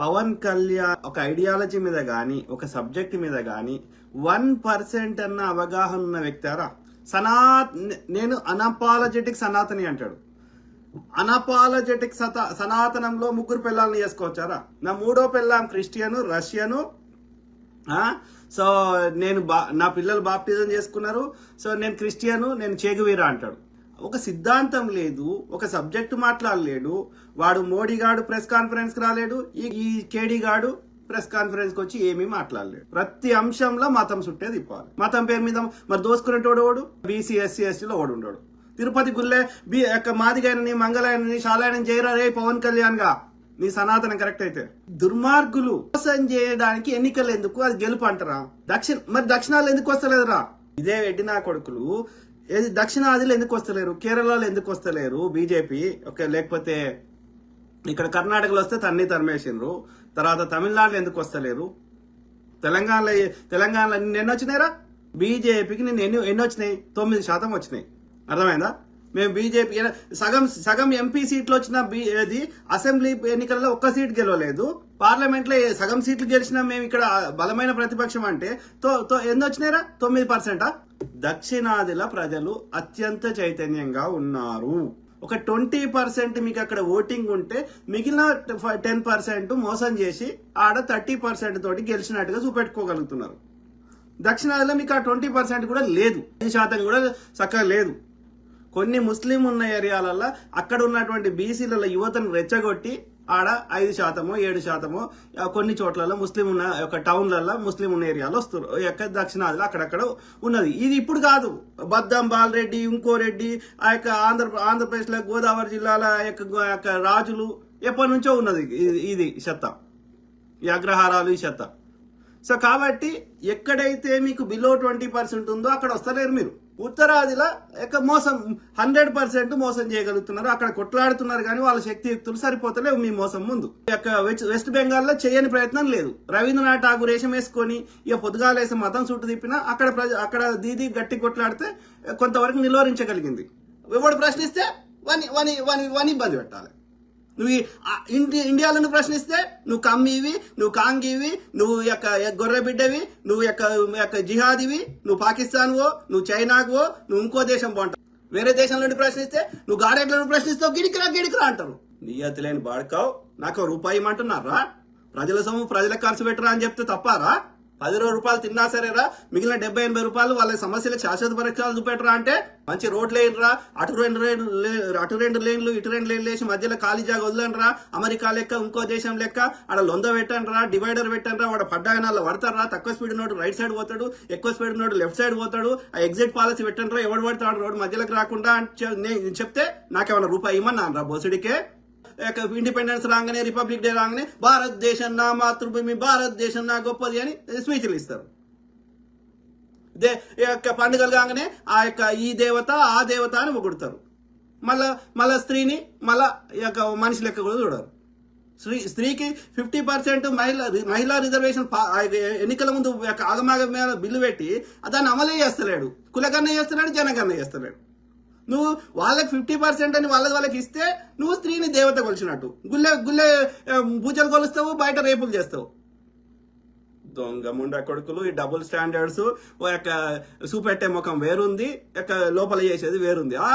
పవన్ కళ్యాణ్ ఒక ఐడియాలజీ మీద కానీ ఒక సబ్జెక్ట్ మీద కానీ వన్ పర్సెంట్ అన్న అవగాహన ఉన్న వ్యక్తారా సనా నేను అనాపాలజెటిక్ సనాతని అంటాడు. అనాపాలజెటిక్ సత సనాతనంలో ముగ్గురు పిల్లల్ని చేసుకోవచ్చారా నా మూడో పిల్లం క్రిస్టియను రష్యను సో నేను బా నా పిల్లలు బాప్టిజం చేసుకున్నారు. సో నేను క్రిస్టియను నేను చేగువీరా అంటాడు. ఒక సిద్ధాంతం లేదు ఒక సబ్జెక్టు మాట్లాడలేడు వాడు మోడీ గాడు ప్రెస్ కాన్ఫరెన్స్కి రాలేడు ఈ కేడీ గాడు ప్రెస్ కాన్ఫరెన్స్కి వచ్చి ఏమీ మాట్లాడలేడు. ప్రతి అంశంలో మతం చుట్టే తిప్పాలి. మతం పేరు మీద మరి దోసుకునేటోడు ఓడు బీసీ ఎస్సీ ఎస్టీలో ఓడు ఉండడు. తిరుపతి గుల్లే బీ యొక్క మాదిగాయనని మంగళాయనని శాలాయనని చేయరా రే పవన్ కళ్యాణ్గా. నీ సనాతనం కరెక్ట్ అయితే. దుర్మార్గులు మోసం చేయడానికి ఎన్నికలు ఎందుకు? అది గెలుపు అంటారా? దక్షిణ మరి దక్షిణాలు ఎందుకు వస్తలేదురా? ఇదే ఎడ్డి నా కొడుకులు. ఏది దక్షిణాదిలో ఎందుకు వస్తలేరు? కేరళలో ఎందుకు వస్తలేరు? బీజేపీ ఓకే లేకపోతే ఇక్కడ కర్ణాటకలో వస్తే తన్ని తరిమేసిండ్రు. తర్వాత తమిళనాడులో ఎందుకు వస్తలేరు? తెలంగాణలో తెలంగాణలో నిన్న ఎన్ని వచ్చినాయిరా? బీజేపీకి నిన్న ఎన్ని ఎన్ని వచ్చినాయి? తొమ్మిది శాతం వచ్చినాయి. అర్థమైందా? మేము బీజేపీ సగం సగం ఎంపీ సీట్లు వచ్చిన బీ ఏది? అసెంబ్లీ ఎన్నికల్లో ఒక్క సీట్ గెలవలేదు. పార్లమెంట్లో ఏ- సగం సీట్లు గెలిచినా మేము ఇక్కడ బలమైన ప్రతిపక్షం అంటే తో తో ఎన్ని వచ్చినాయిరా? తొమ్మిది పర్సెంటా? దక్షిణాదిల ప్రజలు అత్యంత చైతన్యంగా ఉన్నారు. ఒక ట్వంటీ పర్సెంట్ మీకు అక్కడ ఓటింగ్ ఉంటే మిగిలిన టెన్ పర్సెంట్ మోసం చేసి ఆడ థర్టీ పర్సెంట్ తోటి గెలిచినట్టుగా చూపెట్టుకోగలుగుతున్నారు. దక్షిణాదిలో మీకు ఆ ట్వంటీ పర్సెంట్ కూడా లేదు. ఐదు శాతం కూడా చక్కగా లేదు. కొన్ని ముస్లిం ఉన్న ఏరియాలలో అక్కడ ఉన్నటువంటి బీసీలలో యువతను రెచ్చగొట్టి ఆడ ఐదు శాతమో ఏడు శాతమో కొన్ని చోట్లలో ముస్లిం ఉన్న ఒక టౌన్లలో ముస్లిం ఉన్న ఏరియాలో వస్తారు యొక్క దక్షిణాదిలో అక్కడక్కడ ఉన్నది. ఇది ఇప్పుడు కాదు. బద్దం బాలరెడ్డి ఇంకో రెడ్డి ఆ యొక్క ఆంధ్ర ఆంధ్రప్రదేశ్లో గోదావరి జిల్లాల యొక్క ఆ యొక్క రాజులు ఎప్పటి నుంచో ఉన్నది. ఇది- ఇది చెత్త. ఈ అగ్రహారాలు ఈ చెత్త. సో కాబట్టి ఎక్కడైతే మీకు బిలో ట్వంటీ పర్సెంట్ ఉందో అక్కడ వస్తలేరు మీరు. ఉత్తరాదిలో యొక్క మోసం హండ్రెడ్ పర్సెంట్ మోసం చేయగలుగుతున్నారు. అక్కడ కొట్లాడుతున్నారు కానీ వాళ్ళ శక్తియుక్తులు సరిపోతలేవు మీ మోసం ముందు. యొక్క వెస్ట్- వెస్ట్ బెంగాల్లో చేయని ప్రయత్నం లేదు. రవీంద్రనాథ్ ఠాగూర్ వేషం వేసుకొని ఇక పొద్దుగాలేసి మతం చుట్టు తిప్పినా అక్కడ ప్రజ అక్కడ దీది గట్టి కొట్లాడితే కొంతవరకు నిలువరించగలిగింది. ఎవడు ప్రశ్నిస్తే వని వని వని వని ఇబ్బంది పెట్టాలి. నువ్వు ఈ- ఇండియాలో ఇండి ఇండియాలో ప్రశ్నిస్తే నువ్వు కమ్మీవి నువ్వు కాంగీవి నువ్వు యొక్క గొర్రె బిడ్డవి నువ్వు యొక్క యొక్క జిహాదివి నువ్వు పాకిస్తాన్వో నువ్వు చైనాకువో నువ్వు ఇంకో దేశం బాగుంటావు వేరే దేశం నుండి ప్రశ్నిస్తే నువ్వు గారెట్లను ప్రశ్నిస్తావు గిడికిరా గిడికిరా అంటారు. నియతి లేని బాడుకావు నాకు రూపాయి ఇమ్మంటున్నారా? ప్రజల సొమ్ము ప్రజలకు ఖర్చు పెట్టరా అని చెప్తే తప్పారా? పది రోజు రూపాయలు తిన్నా సరేరా మిగిలిన డెబ్బై ఎనభై రూపాయలు వాళ్ళ సమస్యలకు శాశ్వత పరిష్కారాలు చూపెట్టరా అంటే మంచి రోడ్లు వేయరా అటు రెండు లే- అటు రెండు లేన్లు ఇటు రెండు లేన్లు వేసి మధ్యలో ఖాళీ జాగా వదలండిరా అమెరికా లెక్క ఇంకో దేశం లెక్క ఆడ లొంద పెట్టండిరా డివైడర్ పెట్టండిరా వాడు పడ్డాగనాల్లో పడతారా తక్కువ స్పీడ్ నోడు రైట్ సైడ్ పోతాడు ఎక్కువ స్పీడ్ నోడు లెఫ్ట్ సైడ్ పోతాడు ఆ ఎగ్జిట్ పాలసీ పెట్టండిరా ఎవడు పడతాడు రోడ్డు మధ్యలోకి రాకుండా అని నేను చెప్తే నాకేమైనా రూపాయి ఇమ్మన్నాను రా బోసుడికే? ఇండిపెండెన్స్ రాగానే రిపబ్లిక్ డే రాగానే భారతదేశం నా మాతృభూమి భారతదేశం నా గొప్పది అని స్పీచ్లు ఇస్తారు. దే ఈ యొక్క పండుగలు కాగానే ఆ యొక్క ఈ దేవత ఆ దేవత అని పొగుడతారు మళ్ళా మళ్ళా స్త్రీని మళ్ళా ఈ యొక్క మనిషి లెక్క కూడా చూడరు. స్త్రీ స్త్రీకి ఫిఫ్టీ పర్సెంట్ మహిళ మహిళా రిజర్వేషన్ ఎన్నికల ముందు ఆగమాగ ఆగమాగం మీద బిల్లు పెట్టి దాన్ని అమలే చేస్తలేడు. కులకన్నా చేస్తున్నాడు జనగన్న చేస్తలేడు. నువ్వు వాళ్ళకి ఫిఫ్టీ పర్సెంట్ అని వాళ్ళకి వాళ్ళకి ఇస్తే నువ్వు స్త్రీని దేవత కొలిచినట్టు. గుల్లె గుల్లె పూజలు కొలుస్తావు బయట రేపులు చేస్తావు. దొంగ ముండ కొడుకులు ఈ డబుల్ స్టాండర్డ్స్ ఓ యొక్క చూపెట్టే ముఖం వేరుంది యొక్క లోపల చేసేది వేరుంది. ఆ